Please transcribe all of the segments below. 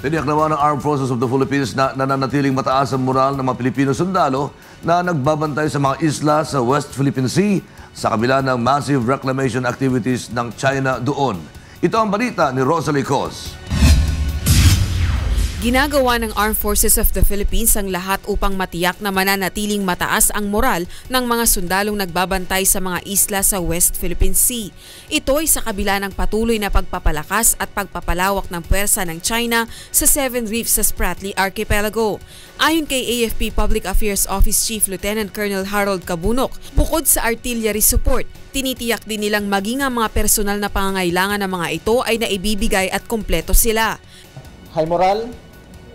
Tiniyak naman ng Armed Forces of the Philippines na nananatiling mataas ang moral ng mga Pilipino sundalo na nagbabantay sa mga isla sa West Philippine Sea sa kabila ng massive reclamation activities ng China doon. Ito ang balita ni Rosalie Cos. Ginagawa ng Armed Forces of the Philippines ang lahat upang matiyak na mananatiling mataas ang moral ng mga sundalong nagbabantay sa mga isla sa West Philippine Sea. Ito ay sa kabila ng patuloy na pagpapalakas at pagpapalawak ng puwersa ng China sa Seven Reefs sa Spratly Archipelago. Ayon kay AFP Public Affairs Office Chief Lieutenant Colonel Harold Kabunok, bukod sa artillery support, tinitiyak din nilang maging ang mga personal na pangangailangan ng mga ito ay naibibigay at kumpleto sila. high moral,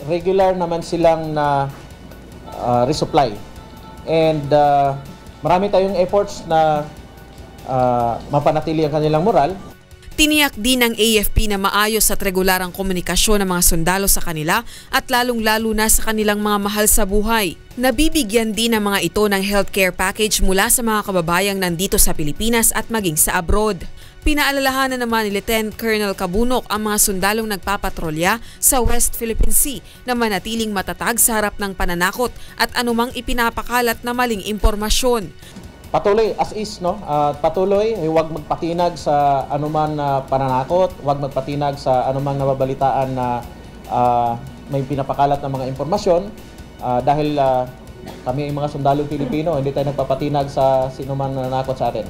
regular naman silang na uh, resupply. And uh, marami tayong efforts na uh, mapanatili ang kanilang moral. Tiniyak din ng AFP na maayos at regular ang komunikasyon ng mga sundalo sa kanila at lalong-lalo na sa kanilang mga mahal sa buhay. Nabibigyan din ng mga ito ng healthcare package mula sa mga kababayang nandito sa Pilipinas at maging sa abroad. Pinaalalahanan naman ni Lieutenant Colonel Kabunok ang mga sundalong nagpapatrolya sa West Philippine Sea na manatiling matatag sa harap ng pananakot at anumang ipinapakalat na maling impormasyon. Patuloy as is no, at patuloy eh, huwag magpatinag sa anuman na pananakot, huwag magpatinag sa anumang nababalitaan na ah, may pinapakalat ng mga impormasyon Ah, dahil ah, kami ay mga sundalong Pilipino, hindi tayo nagpapatinag sa sinuman na nanakot sa atin.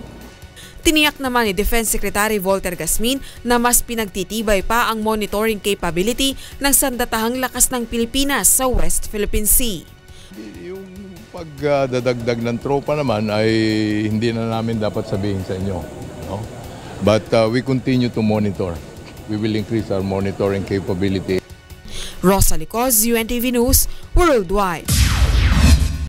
Tiniyak naman ni Defense Secretary Walter Gasmin na mas pinagtitibay pa ang monitoring capability ng sandatahang lakas ng Pilipinas sa West Philippine Sea. Yung pagdadagdag ng tropa naman ay hindi na namin dapat sabihin sa inyo. No? But uh, we continue to monitor. We will increase our monitoring capability. Rosa Licos, UNTV News, Worldwide.